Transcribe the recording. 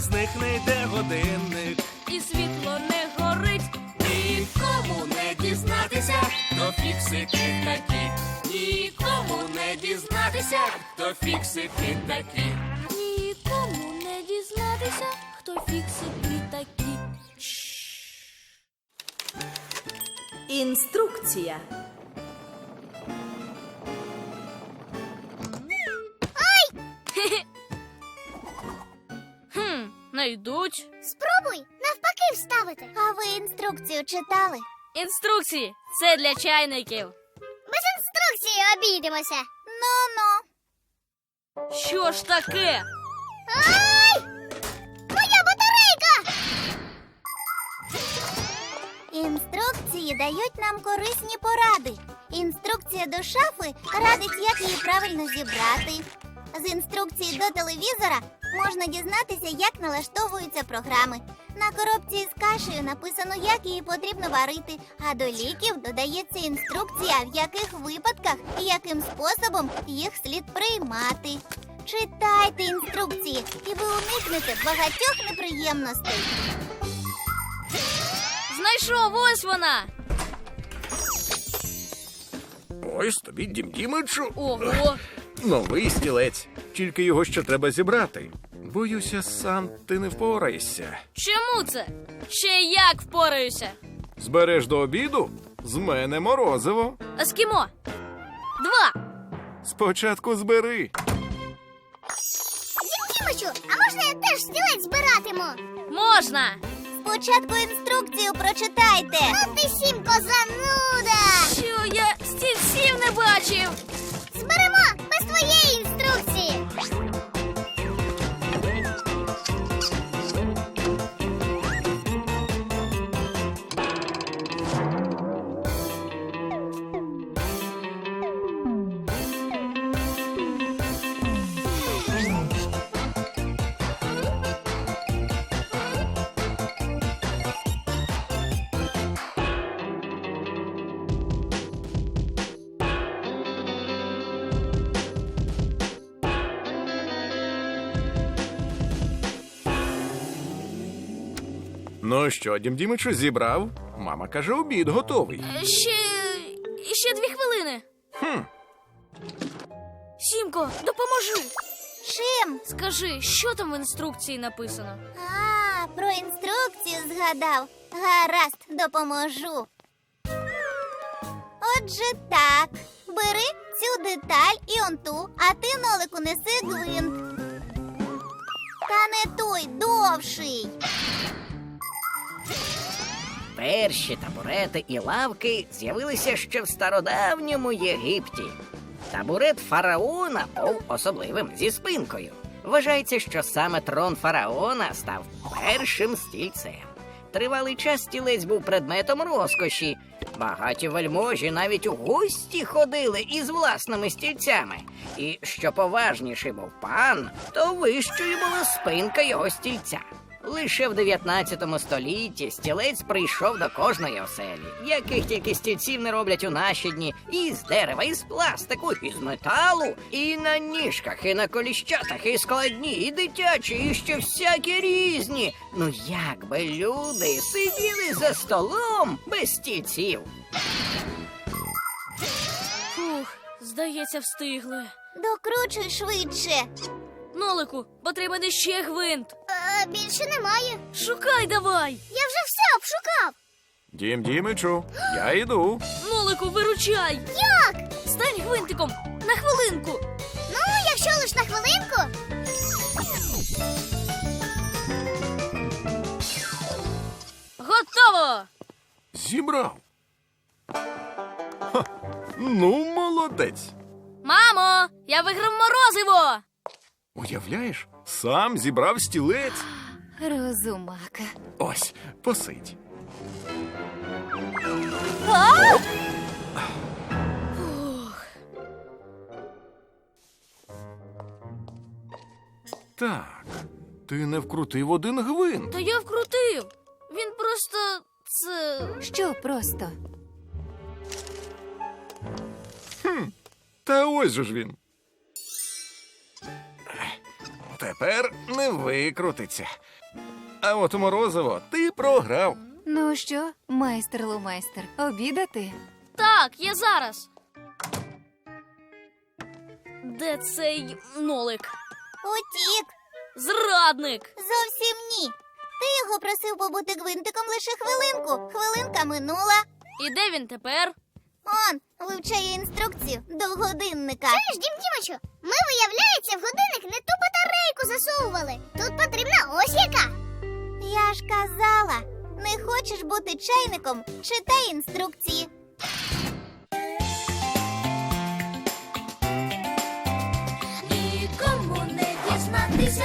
без них не йде годинник. і світло не горить. Нікому не дізнатися, хто фіксики такі. Нікому не дізнатися, хто фіксики такі. Нікому не дізнатися, хто фіксики такі. Інструкція. Хм, не йдуть. Спробуй навпаки вставити. А ви інструкцію читали? Інструкції це для чайників. Без інструкції обійдемося. Ну-ну. Що ж таке? Ай! Моя батарейка! Інструкції дають нам корисні поради. Інструкція до шафи радить, як її правильно зібрати. З інструкції до телевізора можна дізнатися, як налаштовуються програми. На коробці з кашею написано, як її потрібно варити, а до ліків додається інструкція, в яких випадках і яким способом їх слід приймати. Читайте інструкції, і ви уникнете багатьох неприємностей. Знайшов ось вона. Ось тобі, Дім Дімичу, Ого. Новий стілець. Тільки його ще треба зібрати. Боюся, сам ти не впораєшся. Чому це? Ще як впораюся. Збереш до обіду? З мене морозиво. Ескімо. Два. Спочатку збери. Дімочу, а можна я теж стілець збиратиму? Можна. Спочатку інструкцію прочитайте. Ну ти сімко зануда. Що я стільців не бачив. Зберемо Ну що, Дім Дімичу, зібрав? Мама каже, обід готовий. Е, Ще. ще дві хвилини. Хм, Сімко, допоможи. Чим? Скажи, що там в інструкції написано? А, про інструкцію згадав. Гаразд, допоможу. Отже, так. Бери цю деталь і он ту, а ти нолику неси гвинт. Та не той довший. Перші табурети і лавки з'явилися ще в стародавньому Єгипті. Табурет фараона був особливим зі спинкою. Вважається, що саме трон фараона став першим стільцем. Тривалий час стілець був предметом розкоші. Багаті вельможі навіть у гості ходили із власними стільцями. І що поважніший був пан, то вищою була спинка його стільця. Лише в 19 столітті стілець прийшов до кожної оселі, яких тільки стільців не роблять у наші дні, і з дерева, і з пластику, і з металу, і на ніжках, і на коліщатах, і складні, і дитячі, і ще всякі різні. Ну як би люди сиділи за столом без стільців? Фух, здається, встигли. Докручуй швидше. Нолику, потрібен іще гвинт. Е, більше немає. Шукай давай. Я вже все обшукав. Дім Дімичу, я йду. Нолику, виручай. Як? Стань гвинтиком на хвилинку. Ну, якщо лиш на хвилинку. Готово! Зібрав. Ха, ну, молодець. Мамо, я виграв морозиво. Уявляєш, сам зібрав стілець. Розумака. Ось, посидь. Так, ти не вкрутив один гвинт. Та я вкрутив. Він просто це. Що просто? Та ось же ж він. Тепер не викрутиться. А от морозиво ти програв. Ну що, майстер лумайстер, обідати? Так, я зараз. Де цей нолик? Утік. Зрадник! Зовсім ні. Ти його просив побути гвинтиком лише хвилинку. Хвилинка минула. І де він тепер? Он вивчає інструкцію до годинника. Чуєш, Дім Дімочу, ми, виявляється, в годинник не ту батарейку засовували. Тут потрібна ось яка. Я ж казала, не хочеш бути чайником, читай інструкції. Нікому не дізнатися,